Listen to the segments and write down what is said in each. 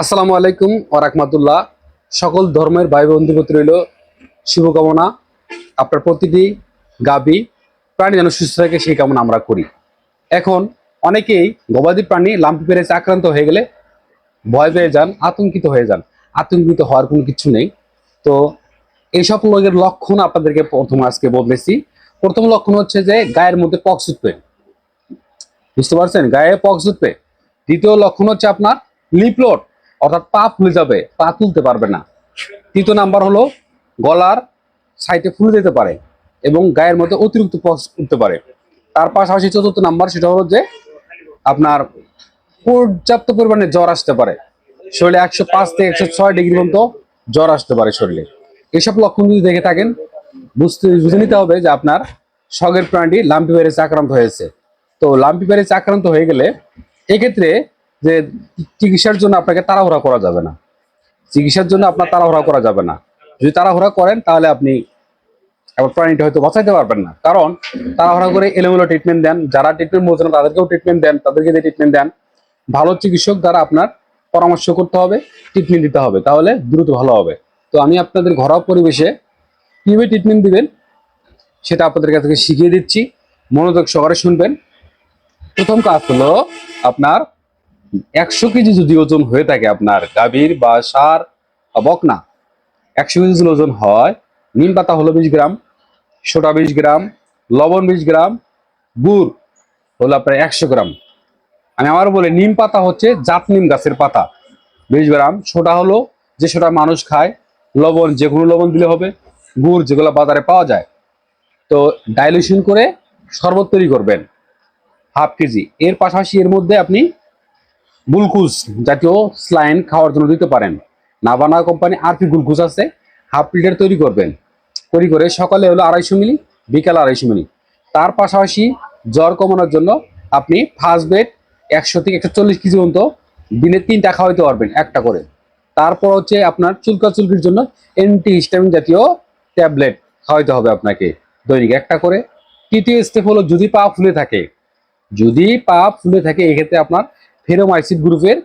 আসসালামু আলাইকুম ওরাকমাতুল্লাহ সকল ধর্মের ভাই বন্ধু প্রতি রইল শুভকামনা। আপনার প্রতিটি গাবি প্রাণী যেন সুস্থ থাকে, সেই কামনা আমরা করি। এখন অনেকেই গবাদি প্রাণী, লাম্পি পেরেছে আক্রান্ত হয়ে গেলে ভয় পেয়ে যান, আতঙ্কিত হয়ে যান। আতঙ্কিত হওয়ার কোনো কিছু নেই। তো এইসব রোগের লক্ষণ আপনাদেরকে প্রথম আজকে বদলেছি প্রথম লক্ষণ হচ্ছে যে গায়ের মধ্যে পক্স উঠবে। বুঝতে পারছেন? গায়ে পক্স উঠবে। দ্বিতীয় লক্ষণ হচ্ছে আপনার লিপলোড অর্থাৎ পা ফুলে যাবে, পা তুলতে পারবে না। তৃতীয় নাম্বার হলো গলার সাইডে ফুলে যেতে পারে এবং গায়ের মধ্যে অতিরিক্ত পক্স উঠতে পারে। তার পাশাপাশি চতুর্থ নাম্বার সেটা হলো যে আপনার পর্যাপ্ত পরিমাণে জ্বর আসতে পারে। শরীরে একশো পাঁচ থেকে একশো ছয় ডিগ্রি পর্যন্ত জ্বর আসতে পারে শরীরে। এসব লক্ষণ যদি দেখে থাকেন, বুঝতে বুঝে নিতে হবে যে আপনার শখের প্রাণীটি লাম্পি ভাইরাসে আক্রান্ত হয়েছে। তো লাম্পি ভাইরাসে আক্রান্ত হয়ে গেলে এক্ষেত্রে যে চিকিৎসার জন্য আপনাকে তাড়াহুড়া করা যাবে না। চিকিৎসার জন্য আপনার তাড়াহুড়া করা যাবে না। যদি তাড়াহুড়া করেন, তাহলে আপনি এবার প্রাণীটা হয়তো বাঁচাইতে পারবেন না। কারণ তাড়াহুড়া করে এলোমেলো ট্রিটমেন্ট দেন, যারা ট্রিটমেন্ট বলছেন তাদেরকেও ট্রিটমেন্ট দেন, তাদেরকে দিয়ে ট্রিটমেন্ট দেন, ভালো চিকিৎসক দ্বারা আপনার পরামর্শ করতে হবে ট্রিটমেন্ট দিতে হবে, তাহলে দ্রুত ভালো হবে। তো আমি আপনাদের ঘরোয়া পরিবেশে কীভাবে ট্রিটমেন্ট দিবেন, সেটা আপনাদের কাছ থেকে শিখিয়ে দিচ্ছি। মনোযোগ সহকারে শুনবেন। প্রথম কাজ হলো আপনার একশো কেজি যদি ওজন হয়ে থাকে আপনার, গাভীর বা সার বা বকনা, একশো কেজি যদি ওজন হয়, নিম পাতা হলো বিশ গ্রাম সোটা বিশ গ্রাম, লবণ বিশ গ্রাম, গুড় হলো আপনার একশো গ্রাম। আমি আবার বলি, নিম পাতা হচ্ছে জাত নিম গাছের পাতা, বিশ গ্রাম সোটা হলো যে সোটা মানুষ খায়, লবণ, যে কোনো লবণ দিলে হবে, গুড় যেগুলো বাজারে পাওয়া যায়। তো ডাইলিউশন করে শরবত তৈরি করবেন, হাফ কেজি। এর পাশাপাশি এর মধ্যে আপনি গ্লুকোজ জাতীয় স্লাইন খাওয়ার জন্য দিতে পারেন। নাবানা কোম্পানি আরপি গ্লুকোজ আছে, হাফ লিটার তৈরি করবেন। তৈরি করে সকালে হলো আড়াইশো মিলি, বিকালে আড়াইশো মিলি। তার পাশাপাশি জ্বর কমানোর জন্য আপনি ফার্স্ট বেড একশো থেকে একশো চল্লিশ কেজি পর্যন্ত দিনে তিনটা খাওয়াইতে পারবেন, একটা করে। তারপর হচ্ছে আপনার চুলকা চুলকির জন্য অ্যান্টি হিস্টামিন জাতীয় ট্যাবলেট খাওয়াইতে হবে আপনাকে। দৈনিক একটা করে। তৃতীয় স্টেপ হলো যদি পা ফুলে থাকে। যদি পা ফুলে থাকে, এক্ষেত্রে আপনার ফেরোমাইসিড গ্রুপের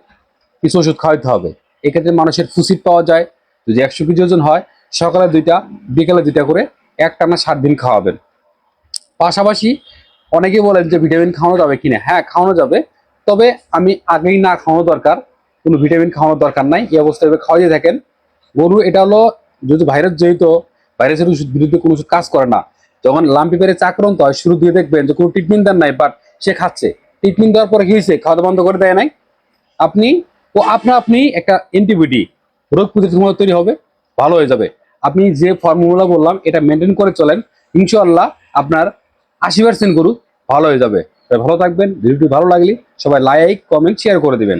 কিছু ওষুধ খাওয়াতে হবে। এক্ষেত্রে মানুষের ফুসিড পাওয়া যায়। যদি একশো কেজি ওজন হয়, সকালে দুইটা, বিকালে দুইটা করে এক টানা সাত দিন খাওয়াবেন। পাশাপাশি অনেকে বলেন যে ভিটামিন খাওয়ানো যাবে কিনা হ্যাঁ খাওয়ানো যাবে। তবে আমি আগেই না খাওয়ানো দরকার। কোনো ভিটামিন খাওয়ানোর দরকার নাই। এই অবস্থায় খাওয়াই থাকেন গরু, এটা হলো যদি ভাইরাস জড়িত, ভাইরাসের ওষুধ বিরুদ্ধে কোনো ওষুধ কাজ করে না। যখন লাম্পি পেরে আক্রান্ত হয়, শুরু দিয়ে দেখবেন যে কোনো ট্রিটমেন্ট দেন নাই বাট সে খাচ্ছে। ট্রিটমেন্ট দেওয়ার পরে কি হয়েছে? খাওয়া বন্ধ করে দেয় নাই। আপনি, ও আপনা আপনি একটা অ্যান্টিবডি রোগ প্রতিরোধ তৈরি হবে, ভালো হয়ে যাবে। আপনি যে ফর্মুলা বললাম, এটা মেনটেন করে চলেন। ইনশাআল্লাহ আপনার আশি পার্সেন্ট গরু ভালো হয়ে যাবে। ভালো থাকবেন। ভিডিওটি ভালো লাগলে সবাই লাইক কমেন্ট শেয়ার করে দিবেন।